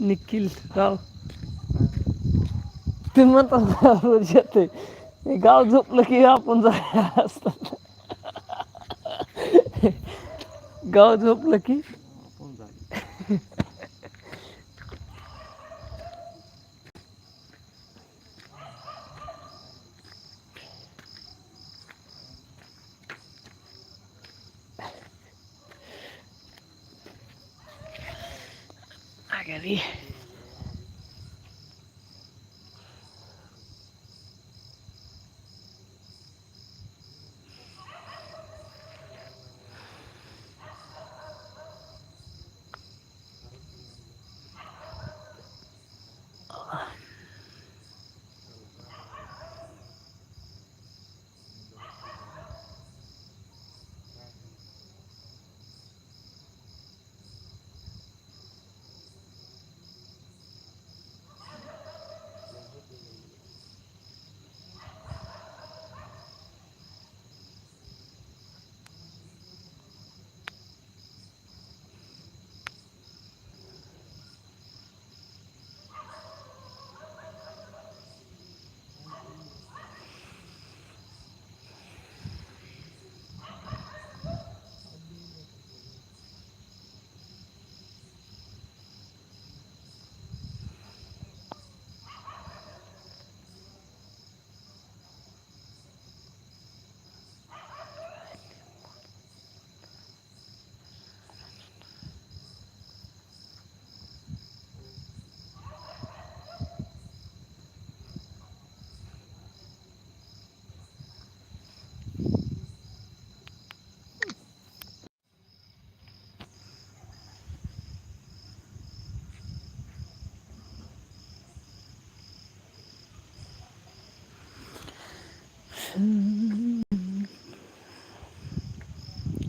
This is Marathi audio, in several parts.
निखिल राव. ते म्हणतात म्हणजे गाव झोपलं की आपण जायला असतात गाव झोपलं की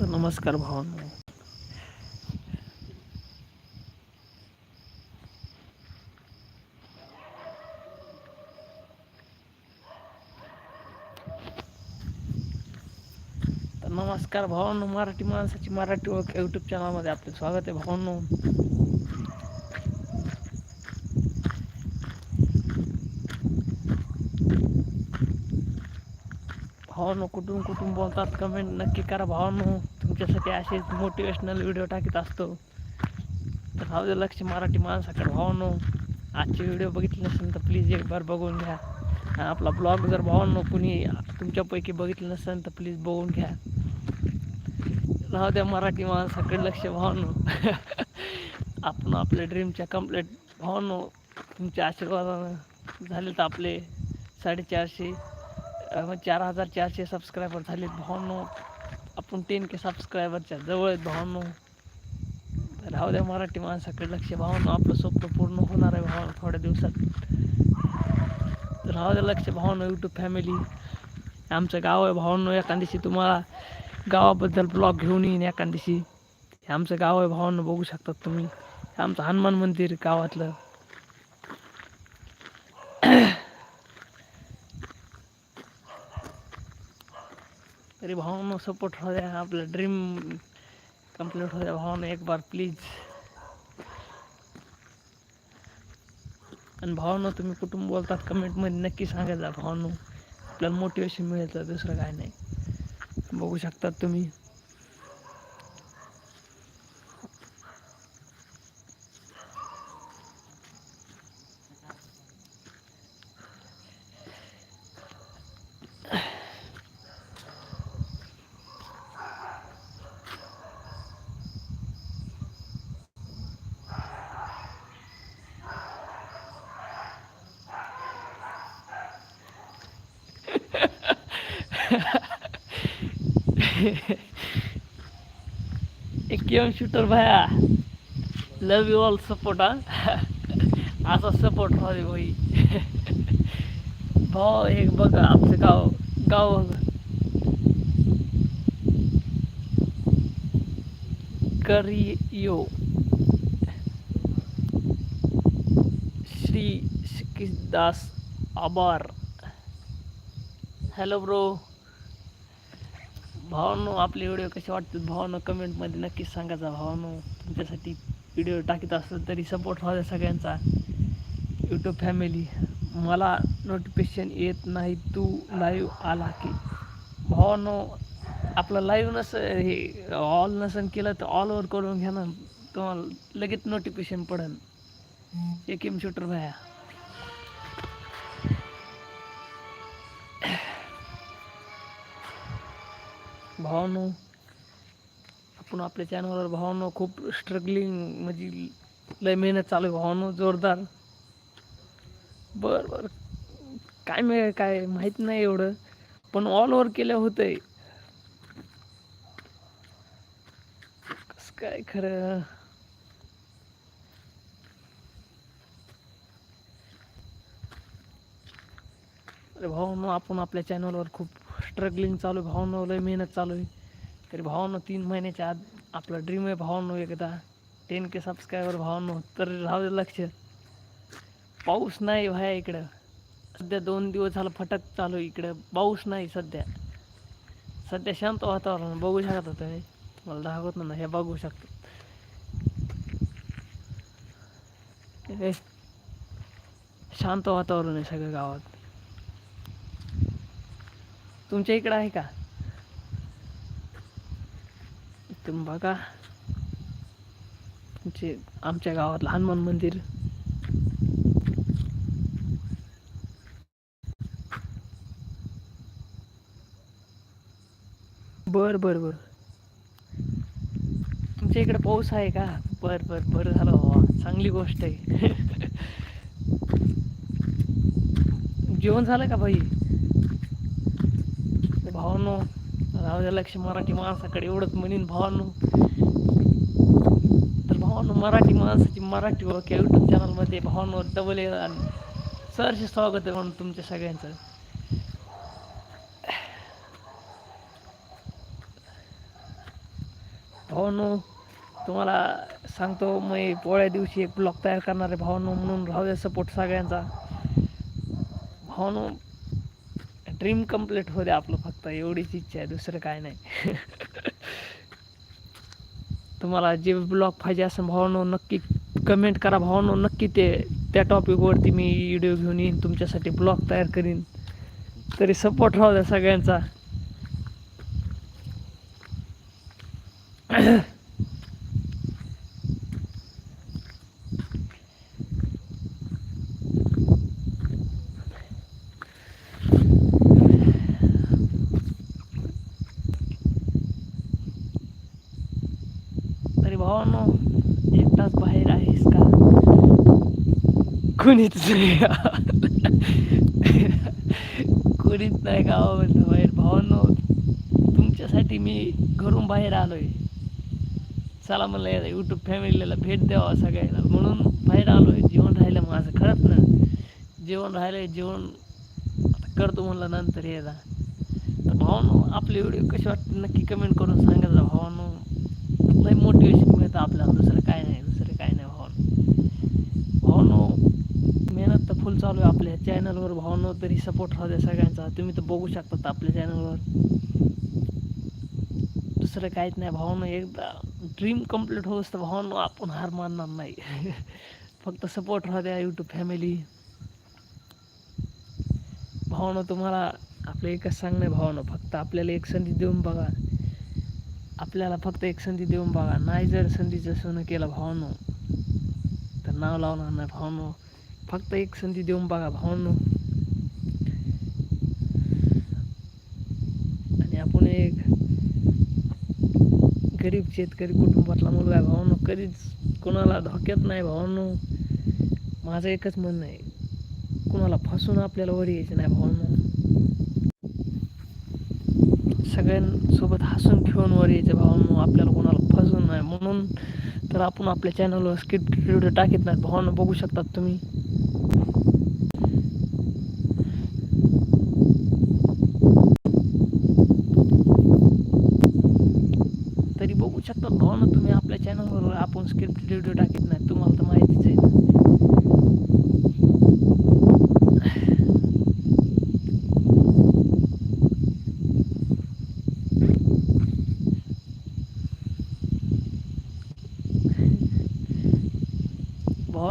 नमस्कार भावांनो. नमस्कार भावांनो मराठी माणसाची मराठी ओळख यूट्यूब चॅनलमध्ये आपले स्वागत आहे भावांनो. भावानो कुठून कुठून बोलतात कमेंट नक्की करा भावानो. तुमच्यासाठी असेच मोटिवेशनल व्हिडिओ टाकीत असतो. तर राहू दे लक्ष मराठी माणसाकडे भावानो. आजचे व्हिडिओ बघितले नसेल तर प्लीज एक बार बघून घ्या. आपला ब्लॉग जर भावांनो कुणी तुमच्यापैकी बघितलं नसेल तर प्लीज बघून घ्या. राहू द्या मराठी माणसाकडे लक्ष भावांनो. आपण आपल्या ड्रीमच्या कंप्लीट भावांनो तुमच्या आशीर्वादानं झाले तर आपले साडेचारशे. चार हजार चारशे सबस्क्रायबर झालेत भावांनो. आपण टेन के सबस्क्रायबरच्या जवळ आहेत भावांनो. राहू द्या मराठी माणसाकडे लक्ष. भावांनो आपलं स्वप्न पूर्ण होणार आहे भावांनो थोड्या दिवसात. राहू द्या लक्ष भावांनो यूट्यूब फॅमिली आमचं गाव आहे भावांनो एखाद दिवशी तुम्हाला गावाबद्दल ब्लॉग घेऊन येईन एखाद दिवशी. हे आमचं गाव आहे भावांनो बघू शकतात तुम्ही. आमचं हनुमान मंदिर गावातलं. तरी भावानं सपोर्ट हो द्या. आपलं ड्रीम कंप्लीट हो द्या. भावानं एक बार प्लीज आणि भावानं तुम्ही कुठून बोलतात कमेंटमध्ये नक्की सांगायचा भावानं. आपल्याला मोटिवेशन मिळेल तर दुसरं काय नाही. बघू शकतात तुम्ही. एक गेम शूटर भाया. लव यू ऑल सपोर्ट हा. असा सपोर्ट राहू भाई. भाऊ एक बघा आमचं गाव गाव करियो श्री दास आबार. हॅलो ब्रो भावांनो आपले व्हिडिओ कसे वाटतात? भावांनो कमेंटमध्ये नक्कीच सांगायचा भावांनो तुमच्यासाठी व्हिडिओ टाकीत असलं तरी सपोर्ट व्हावा सगळ्यांचा. यूट्यूब फॅमिली मला नोटिफिकेशन येत नाही. तू लाईव्ह आला की. भावानो आपलं लाईव्ह नस हे ऑल नसन केलं तर ऑलवर करून घ्या ना. तुम्हाला लगेच नोटिफिकेशन पडेल. एक एम शूटर भाया भावानो आपण आपल्या चॅनलवर भावानो खूप स्ट्रगलिंग म्हणजे लय मेहनत चालू आहे भावानो जोरदार. बर बर. काय मिळेल काय माहीत नाही एवढं पण ऑल ओव्हर केलं होतंय. कसं काय खरं? अरे भाऊ आपण आपल्या चॅनलवर खूप स्ट्रगलिंग चालू आहे भावानो लय मेहनत चालू आहे. तरी भावनं तीन महिन्याच्या आत आपला ड्रीम आहे भावानो एकदा. टेन के सबस्क्रायबर भावानो तर राहू दे लक्ष. पाऊस नाही भाया इकडं. सध्या दोन दिवस झालं फटक चालू आहे इकडं. पाऊस नाही सध्या. सध्या शांत वातावरण बघू शकता मी मला दाखवत ना हे बघू शकतो. शांत वातावरण आहे सगळं गावात. तुमच्या इकडं आहे का? तुम्ही बघा. तुमचे आमच्या गावातलं हनुमान मंदिर. बर बर बर. तुमच्या इकडे पाऊस आहे का? बर बर बरं झालं बाबा. चांगली गोष्ट आहे. जेवण झालं का भाई? भावानो राहू द्या लक्ष मराठी माणसाकडे एवढंच म्हणीन भावानो. तर भावांनो मराठी माणसाची मराठी ओळख या यूट्यूब चॅनलमध्ये भावानो डबल सरचे स्वागत आहे म्हणून तुमच्या सगळ्यांचं. भावानो तुम्हाला सांगतो मी पोळ्या दिवशी एक ब्लॉग तयार करणार आहे भावानो म्हणून राहू द्या सपोर्ट सगळ्यांचा. भावानो ड्रीम कंप्लीट होऊ द्या आपलं फक्त. एवढीच इच्छा आहे दुसरं काय नाही. तुम्हाला जे ब्लॉग पाहिजे असं भावानो नक्की कमेंट करा. भावानो नक्की ते त्या टॉपिकवरती मी व्हिडिओ घेऊन येईन तुमच्यासाठी ब्लॉग तयार करीन. तरी सपोर्ट राहू द्या सगळ्यांचा तरी भावानो एकटाच बाहेर आहेस का कुणीच नाही. कुणीच नाही गावामधलं बाहेर. भावांनो तुमच्यासाठी मी घरून बाहेर आलोय. चला मला यूट्यूब फॅमिलीला भेट द्यावा सगळ्यांना. म्हणून बाहेर आलोय. जेवण राहिलं माझं. खरंच ना? जेवण राहिलंय जेवण आता करतो म्हणलं नंतर येदा तर भावानो आपले व्हिडिओ कसे वाटते नक्की कमेंट करून सांगा जा भावानो लय मोटिवेशन मिळतं आपल्याला. दुसरं काय नाही. दुसरं काय नाही भावानो भावानो मेहनत तर फुल चालू आहे आपल्या चॅनलवर भावानो तरी सपोर्ट राहू द्या सगळ्यांचा. तुम्ही तर बघू शकतात आपल्या चॅनलवर दुसरं काहीच नाही. भावानो एकदा ड्रीम कंप्लीट होस तर भावानो आपण हार मानणार नाही. फक्त सपोर्ट राहू द्या यूट्यूब फॅमिली भावानो तुम्हाला आपलं एकच सांगणं आहे फक्त आपल्याला एक संधी देऊन बघा. आपल्याला फक्त एक संधी देऊन बघा. नाही जर संधीचं सोनं केलं भावनो तर नाव लावणार नाही भावानो. फक्त एक संधी देऊन बघा भावांनो. आणि आपण एक गरीब शेतकरी कुटुंबातला मुलगा आहे भावांनो. कधीच कोणाला धोक्यात नाही भावांनो. माझं एकच म्हणणं आहे. कुणाला फसून आपल्याला वर यायचं नाही भावांनो. सगळ्यांसोबत हसून खेळून वर यायचं भावांनो. आपल्याला कोणाला फसून नाही. म्हणून तर आपण आपल्या चॅनलवर स्क्रिप्ट व्हिडिओ टाकत नाहीत भावांना. बघू शकतात तुम्ही तरी बघू ना तुम्ही आपल्या चॅनलवर आपण स्क्रिप्ट व्हिडिओ टाकत नाही तुम्हाला तर माहितीच आहे.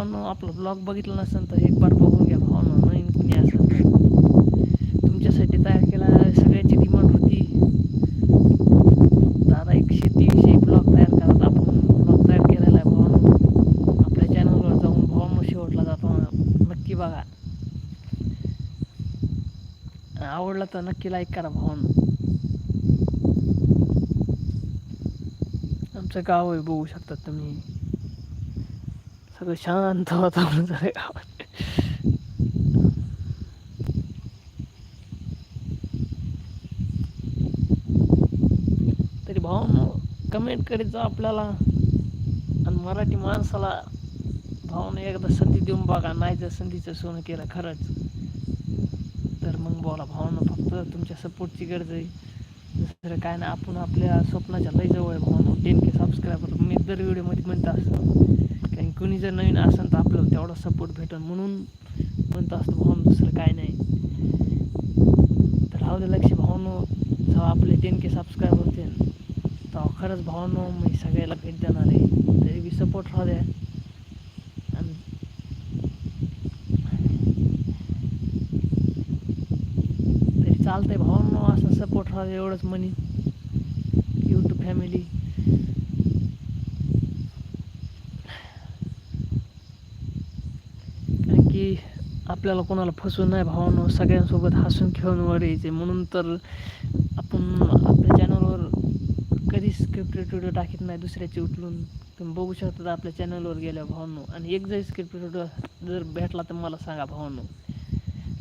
ना आपला ब्लॉग बघितला नसेल तर एक बार बघून घ्या भावना नवीन कुणी असेल तर तुमच्यासाठी तयार केला सगळ्यांची डिमांड होती दादा एक शेतीविषयी ब्लॉग तयार करत आपण ब्लॉग तयार केलेला आहे भावना आपल्या चॅनलवर जाऊन भावना शेवटला जातो नक्की बघा आवडला तर नक्की लाईक करा भावना आमचं गाव आहे बघू शकतात तुम्ही सगळं शांत वातावरण झालं गावात तरी भावना कमेंट करीत जा आपल्याला आणि मराठी माणसाला भावना एकदा संधी देऊन बघा नाही जर संधीचं सोनं केलं खरंच तर मग बोला भावना फक्त तुमच्या सपोर्टची गरज आहे. दुसरं काय ना आपण आपल्या स्वप्नाच्या लय जवळ आहे भावना. टेन के सबस्क्रायबर मी दर व्हिडिओमध्ये म्हणत असतो. कारण कुणी जर नवीन असेल तर आपल्याला तेवढा सपोर्ट भेटेल म्हणून म्हणत असतो भावना दुसरं काय नाही. तर राहू दे लक्ष भावनो जेव्हा आपले टेन के सबस्क्राईब होते तेव्हा खरंच भावनो मी सगळ्याला भेट देणार आहे. तरी बी सपोर्ट राहू द्या आणि तरी चालतंय भावांनो असं सपोर्ट राहू द्या एवढंच म्हणी. यूट्यूब फॅमिली कारण की आपल्याला कोणाला फसवून नाही भावानं सगळ्यांसोबत हसून खेळून वर यायचे. म्हणून तर आपण आपल्या चॅनलवर कधीच स्क्रिप्टेड व्हिडिओ टाकीत नाही दुसऱ्याचे उचलून. तुम्ही बघू शकता आपल्या चॅनलवर गेल्या भावांनो. आणि एक जरी स्क्रिप्टेड व्हिडिओ जर भेटला तर मला सांगा भावांनो.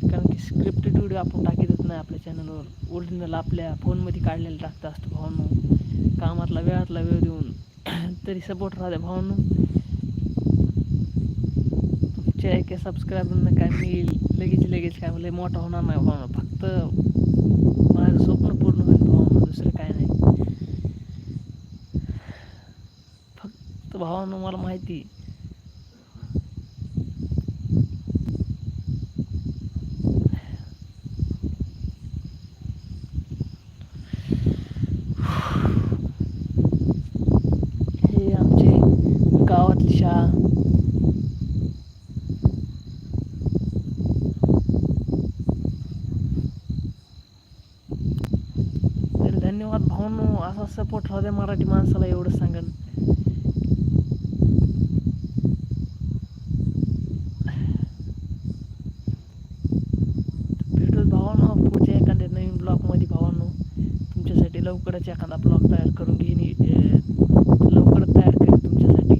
कारण की स्क्रिप्टेड व्हिडिओ आपण टाकीतच नाही आपल्या चॅनलवर ओरिजिनल आपल्या फोनमध्ये काढलेलं टाकत असतं भावांनो. कामातला वेळातला वेळ देऊन. तरी सपोर्ट राहते भावांनो. तुमच्या एका सबस्क्रायबरनं काय मी लगेच लगेच काय म्हणलं मोठा होणार नाही भावना. फक्त माझं स्वप्न पूर्ण होईल भावना. दुसरं काय नाही. फक्त भावांनो मला माहिती हे आमचे गावातली शाळा तर धन्यवाद भावनो असा सपोर्ट राहू द्या मराठी माणसाला एवढं सांगन. भेटूच भावांनो पुढच्या एखाद्या नवीन ब्लॉगमध्ये भावांनो. तुमच्यासाठी लवकरच एखादा ब्लॉग तयार करून घेईन. लवकरच तयार करेन तुमच्यासाठी.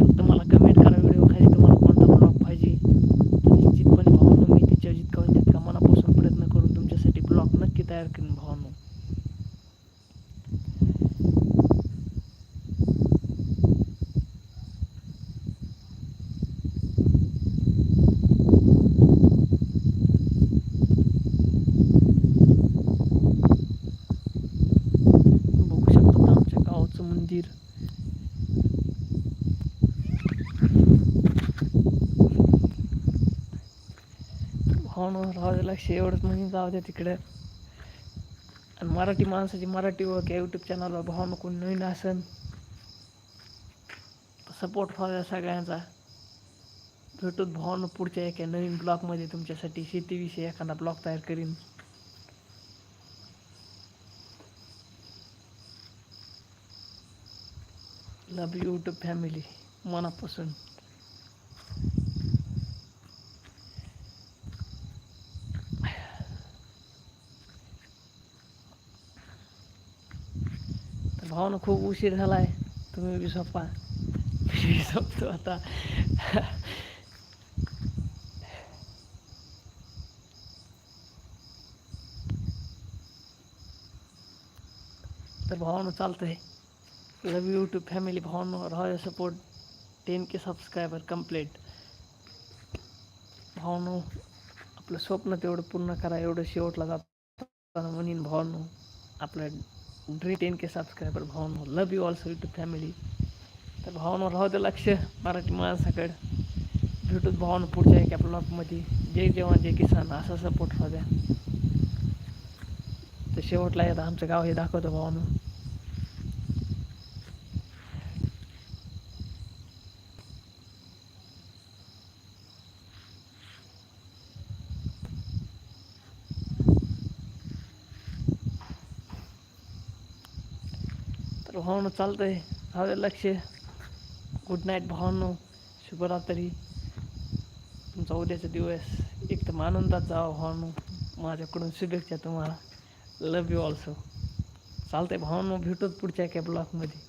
फक्त मला कमेंट करा व्हिडिओ खाली तुम्हाला कोणता ब्लॉग पाहिजे. तर निश्चितपणे मी तिच्या जितका तितका मनापासून प्रयत्न करून तुमच्यासाठी ब्लॉग नक्की तयार करेन भावांनो बघू शकता आमच्या गावाचं मंदिर भावना राहू दे लक्ष एवढंच म्हणून जाऊ द्या तिकडं. आणि मराठी माणसाची मराठी ओळख या यूट्यूब चॅनलवर भावना कोण नवीन असन सपोर्ट राहू सगळ्यांचा. भेटूत भावनं पुढच्या एका नवीन ब्लॉगमध्ये तुमच्यासाठी शेतीविषयी एखादा ब्लॉग तयार करीन. लव यूट्यूब फॅमिली मनापासून. भावना खूप उशीर झालाय तुम्ही बी सोपा मी आता तर भावानं चालतंय लव यू यूट्यूब फॅमिली भावानं राहा support ten K subscriber complete भावानं आपलं स्वप्न तेवढं पूर्ण करा एवढं शेवटला जात म्हणीन भावानं आपलं ड्री टेन के सबस्क्रायबर भावानं love you also to family तर भावानं राहू दे लक्ष मराठी माणसाकडे। भेटूत भावानं पुढच्या एका ब्लॉगमध्ये जय जवान जय किसान असा सपोर्ट राहू द्या। तर शेवटला येतं आमचं गाव हे दाखवतो भावानं। तर भावानं आहे हवे लक्ष. गुड नाईट भावांनो. शुभरात्री. तुमचा उद्याचा दिवस एकदम आनंदात जावा भावांनो. माझ्याकडून शुभेच्छा तुम्हाला. लव यू ऑल्सो चालतंय भावांनो भेटूच पुढच्या एका ब्लॉकमध्ये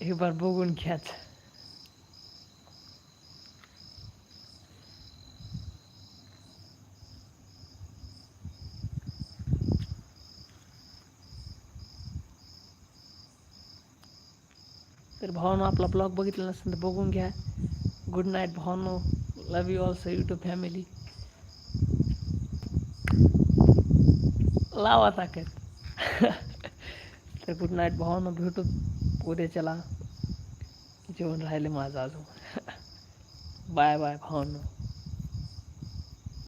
एक बार बघून घ्याच. तर भावानो आपला ब्लॉग बघितला नसेल तर बघून घ्या. Good night भावानो. Love you also YouTube family लावा ताकद. तर गुड नाईट भावानो. भेटू उद्याच्याला. जेवण राहिले माझं अजून. Bye bye भावानो.